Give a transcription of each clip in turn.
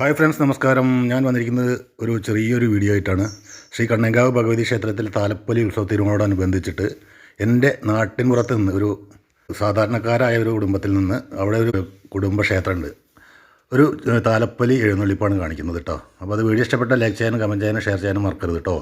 Hi friends നമസ്കാരം. ഞാൻ വന്നിരിക്കുന്നത് ഒരു ചെറിയൊരു വീഡിയോ ആയിട്ടാണ്. ശ്രീ കണ്ണങ്കാവ് ഭഗവതി ക്ഷേത്രത്തിൽ താലപ്പൊലി ഉത്സവത്തിനോടനുബന്ധിച്ചിട്ട് എന്റെ നാട്ടിൻപുറത്ത് നിന്ന് ഒരു സാധാരണക്കാരായ ഒരു കുടുംബത്തിൽ നിന്ന് അവിടെ ഒരു കുടുംബക്ഷേത്രമുണ്ട് ഒരു താലപ്പൊലി എഴുന്നള്ളിപ്പാണ് കാണിക്കുന്നത് കേട്ടോ. അപ്പോൾ അത് വീഡിയോ ഇഷ്ടപ്പെട്ട ലൈക്ക് ചെയ്യാനും കമന്റ് ചെയ്യാനും ഷെയർ ചെയ്യാനും മറക്കരുത് കേട്ടോ.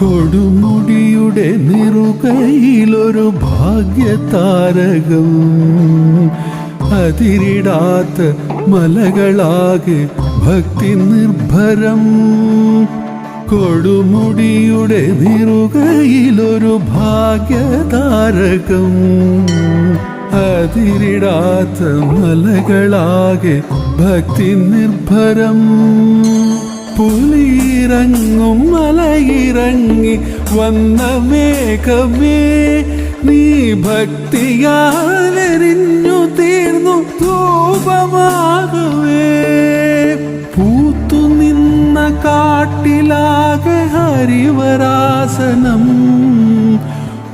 പുലിയുടെ നിറുകയിലൊരു ഭാഗ്യതാരകം. അതിരിടാത്ത മലകളാകെ ഭക്തി നിർഭരം. കൊടുമുടിയുടെ നിറുകയിലൊരു ഭാഗ്യതാരകം. അതിരിടാത്ത മലകളാകെ ഭക്തി നിർഭരം. പുലിയിറങ്ങും മലയിറങ്ങി വന്ന മേഘമേ നീ ഭക്തിയാലെറിഞ്ഞു തീർന്നു ധൂപമാകവേ. പൂത്തു നിന്ന കാട്ടിലാകെ ഹരിവരാസനം.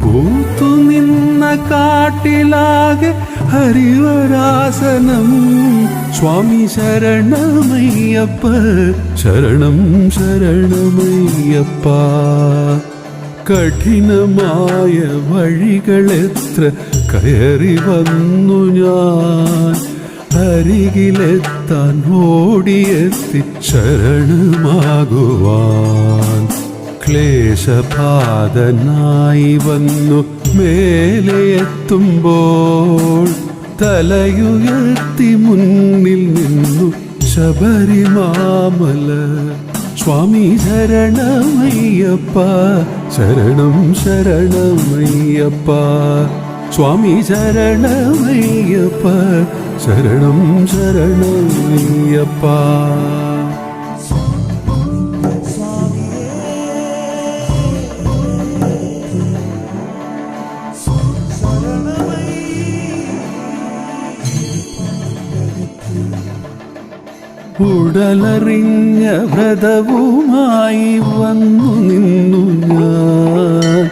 പൂത്തു നിന്ന കാട്ടിലാകെ ഹരിവരാസനം. സ്വാമി ശരണമയ്യപ്പ ശരണം ശരണമയ്യപ്പ. കഠിനമായ വഴികളെത്ര കയറി വന്നു ഞാൻ. അരികിലെത്താൻ ഓടിയെത്തി ശരണമാകുവാൻ. ക്ലേശപാതനായി വന്നു മേലെ എത്തുമ്പോൾ തലയുയർത്തി മുന്നിൽ നിന്നു ശബരിമാമല. സ്വാമി ശരണമയ്യപ്പ ശരണം ശരണമയ്യപ്പ. സ്വാമി ശരണമയ്യപ്പ ശരണം ശരണമയ്യപ്പ. ഉടലറിഞ്ഞ വ്രതവുമായി വന്നു നിന്നു ഞാൻ.